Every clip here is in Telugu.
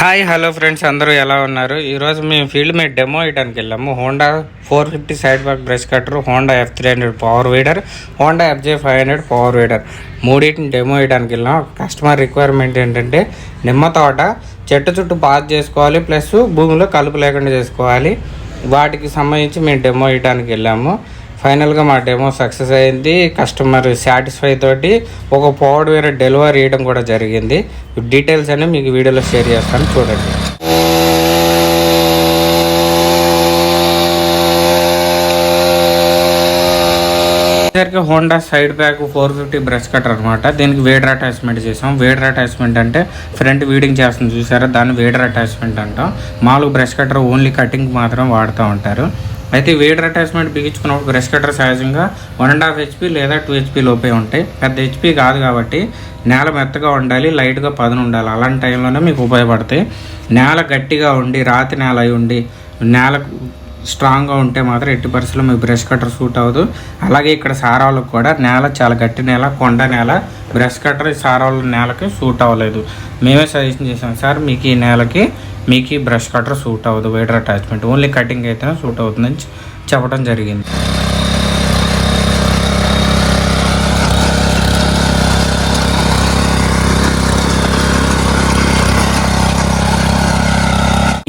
హాయ్ హలో ఫ్రెండ్స్ అందరూ ఎలా ఉన్నారు? ఈరోజు మేము ఫీల్డ్ మీద డెమో వేయడానికి వెళ్ళాము. Honda four fifty side back brush cutter Honda F three hundred power weeder Honda FJ five hundred power weeder మూడింటిని డెమో వేయడానికి వెళ్ళాం. కస్టమర్ రిక్వైర్మెంట్ ఏంటంటే నిమ్మ తోట చెట్టు చుట్టూ పాస్ చేసుకోవాలి ప్లస్ భూమిలో కలుపు లేకుండా చేసుకోవాలి. వాటికి సంబంధించి మేము డెమో వేయడానికి వెళ్ళాము. ఫైనల్గా మా డెమో సక్సెస్ అయింది. కస్టమర్ సాటిస్ఫై తోటి ఒక పవర్ వేరే డెలివరీ ఇవ్వడం కూడా జరిగింది. డీటెయిల్స్ అనేవి మీకు వీడియోలో షేర్ చేస్తాను. చూడండి. వచ్చేసరికి Honda side back four fifty brush cutter అనమాట దీనికి వేడర్ అటాచ్మెంట్ చేసాం వేడర్ అటాచ్మెంట్ అంటే ఫ్రంట్ వీడింగ్ చేస్తుంది చూసారా? దాన్ని వేడర్ అటాచ్మెంట్ అంటాం. మామూలు బ్రష్ కటర్ ఓన్లీ కటింగ్ మాత్రం వాడుతూ ఉంటారు. అయితే వేడర్ అటాచ్మెంట్ బిగించుకున్నప్పుడు బ్రష్ కట్టర్ సహజంగా వన్ అండ్ హాఫ్ హెచ్పి లేదా టూ హెచ్పి లోపే ఉంటాయి. పెద్ద హెచ్పి కాదు కాబట్టి నేల మెత్తగా ఉండాలి లైట్గా పదును ఉండాలి. అలాంటి టైంలోనే మీకు ఉపయోగపడతాయి. నేల గట్టిగా ఉండి రాతి నేల అయి ఉండి నేల స్ట్రాంగ్గా ఉంటే మాత్రం ఎట్టి పరిస్థితుల్లో మీ బ్రష్ కట్టర్ సూట్ అవ్వదు. అలాగే ఇక్కడ సారావులకు కూడా నేల చాలా గట్టి నేల కొండ నేల బ్రష్ కట్టర్ సారావుల నేలకి సూట్ అవ్వలేదు. మేమే సజెషన్ చేసాం సార్ మీకు ఈ నేలకి మీకు ఈ బ్రష్ కటర్ సూట్ అవ్వదు వేడర్ అటాచ్మెంట్ ఓన్లీ కటింగ్ అయితేనే సూట్ అవుతుందని చెప్పడం జరిగింది.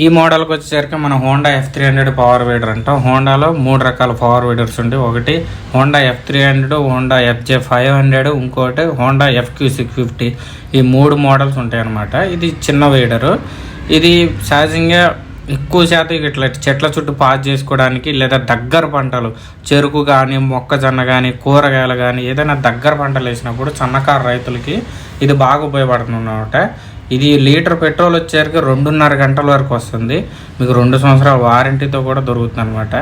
ఈ మోడల్కి వచ్చేసరికి మన Honda F three hundred power weeder అంటాం. హోండాలో మూడు రకాల పవర్ వీడర్స్ ఉంటాయి ఒకటి Honda F three hundred Honda FJ five hundred ఇంకోటి హోండా ఎఫ్క్యూ సిక్స్ ఫిఫ్టీ ఈ మూడు మోడల్స్ ఉంటాయి అన్నమాట ఇది చిన్న వీడరు ఇది సహజంగా ఎక్కువ శాతం ఇట్లా చెట్ల చుట్టూ పాస్ చేసుకోవడానికి లేదా దగ్గర పంటలు చెరుకు కానీ మొక్కజొన్న కానీ కూరగాయలు కానీ ఏదైనా దగ్గర పంటలు వేసినప్పుడు సన్నకారు రైతులకి ఇది బాగా ఉపయోగపడుతుంది అన్నమాట ఇది లీటర్ పెట్రోల్ వచ్చేసరికి రెండున్నర గంటల వరకు వస్తుంది. మీకు రెండు సంవత్సరాల వారంటీతో కూడా దొరుకుతుంది అనమాట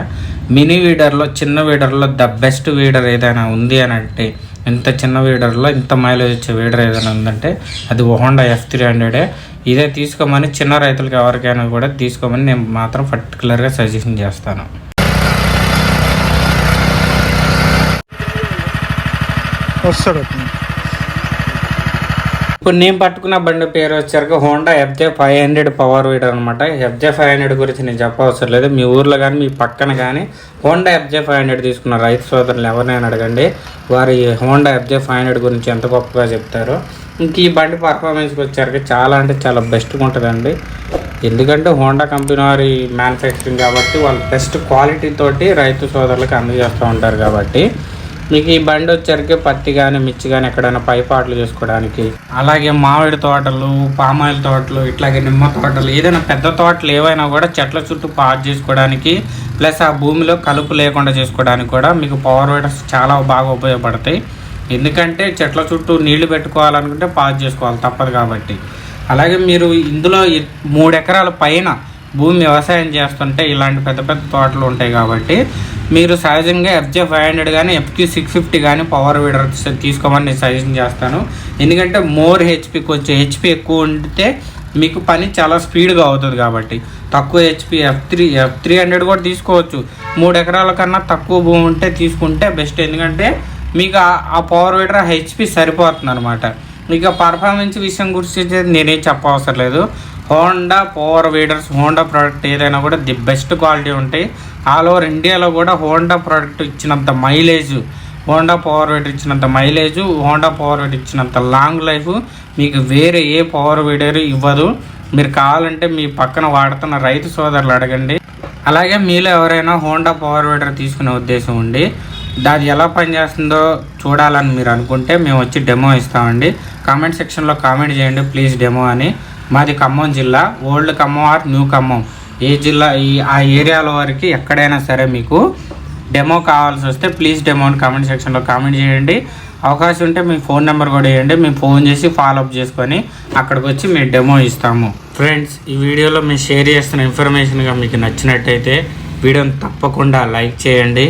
మినీ వీడర్లో చిన్న వీడర్లో ద బెస్ట్ వీడర్ ఏదైనా ఉంది అని అంటే ఇంత చిన్న వీడర్లో ఇంత మైలేజ్ వచ్చే వీడర్ ఏదైనా ఉందంటే అది హోండా ఎఫ్ త్రీ హండ్రెడే ఇదే తీసుకోమని చిన్న రైతులకు ఎవరికైనా కూడా తీసుకోమని నేను మాత్రం పర్టికులర్గా సజెషన్ చేస్తాను. వస్తాడు ఇప్పుడు నేను పట్టుకున్న బండి పేరు వచ్చరికి Honda FJ five hundred power weeder అనమాట ఎఫ్జే ఫైవ్ హండ్రెడ్ గురించి నేను చెప్పవసరం లేదు మీ ఊర్లో కానీ మీ పక్కన కానీ హోండా ఎఫ్జే ఫైవ్ హండ్రెడ్ తీసుకున్న రైతు సోదరులు ఎవరినైనా అడగండి. వారు ఈ హోండా ఎఫ్జే ఫైవ్ హండ్రెడ్ గురించి ఎంత గొప్పగా చెప్తారో. ఇంక ఈ బండి పర్ఫార్మెన్స్కి వచ్చరికి చాలా అంటే చాలా బెస్ట్గా ఉంటుందండి. ఎందుకంటే హోండా కంపెనీ వారి మ్యానుఫ్యాక్చరింగ్ కాబట్టి వాళ్ళు బెస్ట్ క్వాలిటీ తోటి రైతు సోదరులకు అందజేస్తూ ఉంటారు కాబట్టి. మీకు ఈ బండి వచ్చరికి పత్తి కానీ మిర్చి కానీ ఎక్కడైనా పైపాట్లు చేసుకోవడానికి. అలాగే మామిడి తోటలు పామాయిల్ తోటలు ఇట్లాగే నిమ్మ తోటలు ఏదైనా పెద్ద తోటలు ఏవైనా కూడా చెట్ల చుట్టూ పాట్ చేసుకోవడానికి ప్లస్ ఆ భూమిలో కలుపు లేకుండా చేసుకోవడానికి కూడా మీకు పవర్ వీడర్స్ చాలా బాగా ఉపయోగపడతాయి. ఎందుకంటే చెట్ల చుట్టూ నీళ్ళు పెట్టుకోవాలనుకుంటే పాజ్ చేసుకోవాలి తప్పదు కాబట్టి. అలాగే మీరు ఇందులో మూడు ఎకరాల పైన భూమి వ్యవసాయం చేస్తుంటే ఇలాంటి పెద్ద పెద్ద తోటలు ఉంటాయి కాబట్టి మీరు సహజంగా ఎఫ్జే ఫైవ్ హండ్రెడ్ కానీ ఎఫ్క్యూ సిక్స్ ఫిఫ్టీ కానీ పవర్ వీడర్ తీసుకోమని నేను సజెషన్ చేస్తాను. ఎందుకంటే మోర్ హెచ్పి కొంచెం హెచ్పి ఎక్కువ ఉంటే మీకు పని చాలా స్పీడ్గా అవుతుంది కాబట్టి. తక్కువ HP F three F three hundred కూడా తీసుకోవచ్చు. మూడు ఎకరాల కన్నా తక్కువ భూమి ఉంటే తీసుకుంటే బెస్ట్. ఎందుకంటే మీకు ఆ- పవర్ వీడర్ హెచ్పి సరిపోతుంది అనమాట ఇక పర్ఫార్మెన్స్ విషయం గురించి నేనేం చెప్పవసరం లేదు. Honda power weeders Honda product ఏదైనా కూడా ది బెస్ట్ క్వాలిటీ ఉంటాయి. ఆల్ ఓవర్ ఇండియాలో కూడా హోండా ప్రోడక్ట్ ఇచ్చినంత మైలేజ్ హోండా పవర్ వీడర్ ఇచ్చినంత మైలేజ్ హోండా పవర్ వీడర్ ఇచ్చినంత లాంగ్ లైఫ్ మీకు వేరే ఏ పవర్ వీడర్ ఇవ్వదు. మీరు కావాలంటే మీ పక్కన వాడుతున్న రైతు సోదరులు అడగండి. అలాగే మీలో ఎవరైనా హోండా పవర్ వీడర్ తీసుకునే ఉద్దేశం ఉండి దాది ఎలా పనిచేస్తుందో చూడాలని మీరు అనుకుంటే మేము వచ్చి డెమో ఇస్తామండి. కామెంట్ సెక్షన్లో కామెంట్ చేయండి ప్లీజ్ డెమో అని. మాది ఖమ్మం జిల్లా. Old Khammam or new Khammam. ఏ జిల్లా ఈ ఆ ఏరియాలో వారికి ఎక్కడైనా సరే మీకు డెమో కావాల్సి వస్తే ప్లీజ్ డెమో అని కామెంట్ సెక్షన్లో కామెంట్ చేయండి. అవకాశం ఉంటే మీ ఫోన్ నెంబర్ కూడా వేయండి మేము ఫోన్ చేసి ఫాలోఅప్ చేసుకొని అక్కడికి వచ్చి మేము డెమో ఇస్తాము. ఫ్రెండ్స్ ఈ వీడియోలో మేము షేర్ చేస్తున్న ఇన్ఫర్మేషన్గా మీకు నచ్చినట్టయితే వీడియోని తప్పకుండా లైక్ చేయండి.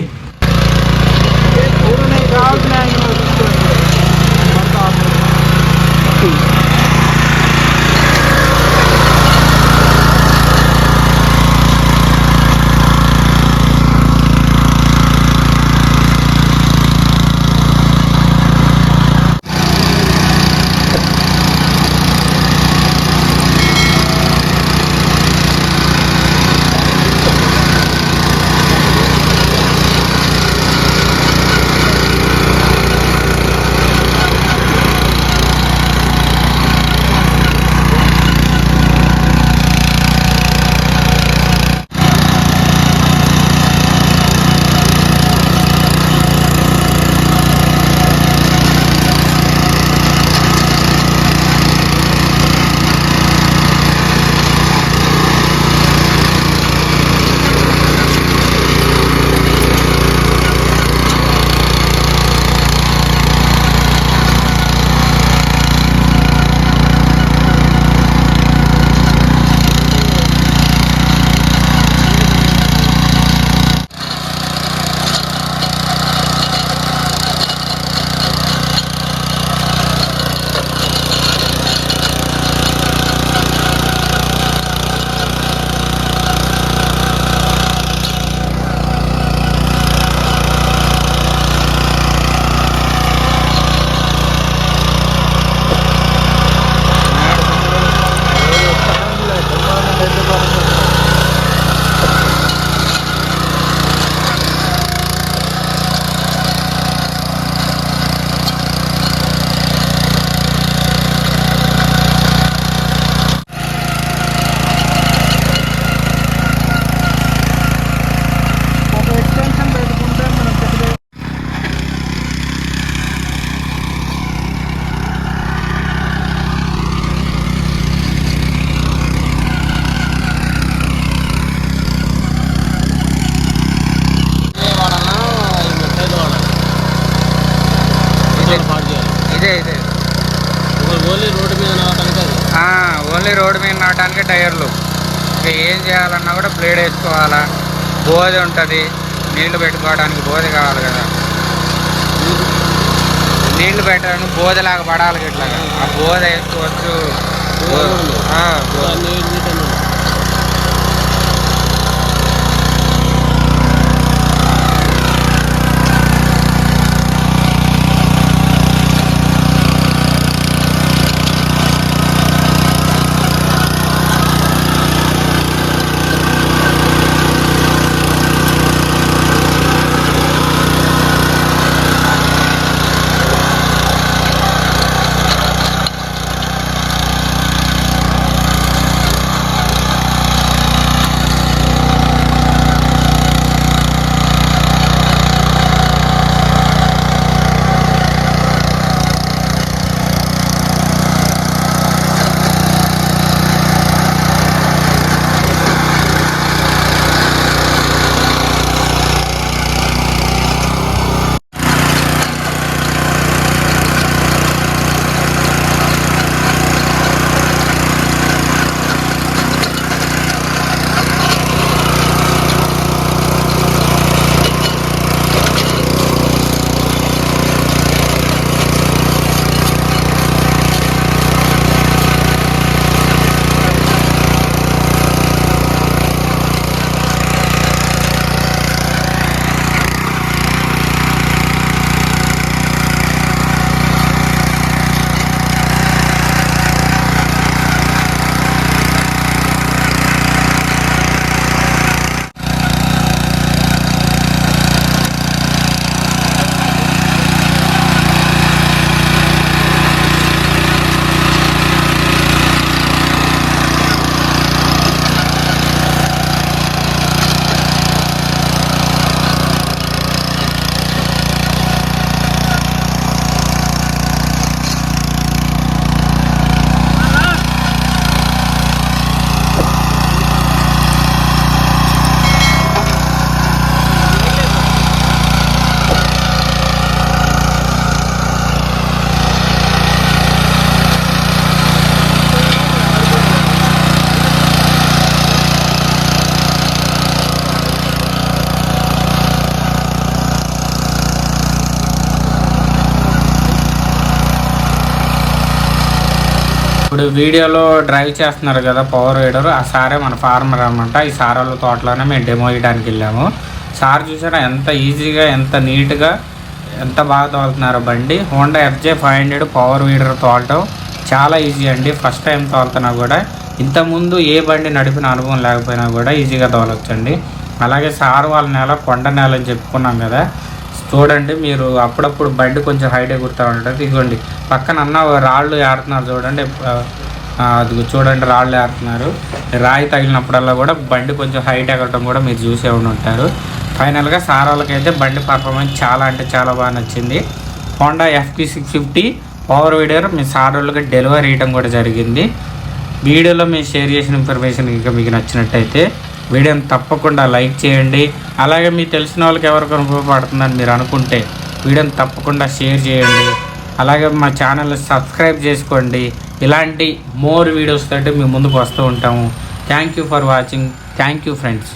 టైర్లు. ఇంకా ఏం చేయాలన్నా కూడా బ్లేడ్ వేసుకోవాలా. బోధి ఉంటుంది. నీళ్ళు పెట్టుకోవడానికి బోధి కావాలి కదా. నీళ్ళు పెట్టడానికి బోధలాగా పడాలి ఇట్లాగా. ఆ బోధ వేసుకోవచ్చు. ఇప్పుడు వీడియోలో డ్రైవ్ చేస్తున్నారు కదా పవర్ వీడర్ ఆ సారే మన ఫార్మర్ అనమాట ఈ సార్ వాళ్ళ తోటలోనే మేము డెమో వేయడానికి వెళ్ళాము. సార్ చూసారా ఎంత ఈజీగా ఎంత నీట్గా ఎంత బాగా తోలుతున్నారో బండి. Honda FJ five hundred power weeder తోలటం చాలా ఈజీ అండి. ఫస్ట్ టైం తోలుతున్నా కూడా. ఇంతకుముందు ఏ బండి నడిపిన అనుభవం లేకపోయినా కూడా ఈజీగా తోలొచ్చండి. అలాగే సార్ వాళ్ళ నేల కొండ నేల అని చెప్పుకున్నాం కదా. చూడండి మీరు అప్పుడప్పుడు బండి కొంచెం హైట్ ఎగురుతూ ఉంటుంది ఇదిగోండి పక్కన అన్న రాళ్ళు ఏడుతున్నారు చూడండి. అది చూడండి రాళ్ళు ఏడుతున్నారు రాయి తగిలినప్పుడల్లా కూడా బండి కొంచెం హైట్ ఎగరటం కూడా మీరు చూసే ఉండి ఉంటారు. ఫైనల్గా సార్ వాళ్ళకైతే బండి పర్ఫార్మెన్స్ చాలా అంటే చాలా బాగా నచ్చింది. Honda FP six fifty power video మీ సార్ వాళ్ళకి డెలివరీ ఇవ్వడం కూడా జరిగింది. వీడియోలో మేము షేర్ చేసిన ఇన్ఫర్మేషన్ ఇంకా మీకు నచ్చినట్టయితే వీడియోని తప్పకుండా లైక్ చేయండి. అలాగే మీకు తెలిసిన వాళ్ళకి ఎవరికైనా ఉపయోగపడుతుందని మీరు అనుకుంటే వీడియోని తప్పకుండా షేర్ చేయండి. అలాగే మా ఛానల్ సబ్స్క్రైబ్ చేసుకోండి. ఇలాంటి మోర్ వీడియోస్ తోటి మేము ముందుకు వస్తూ ఉంటాము. Thank you for watching thank you friends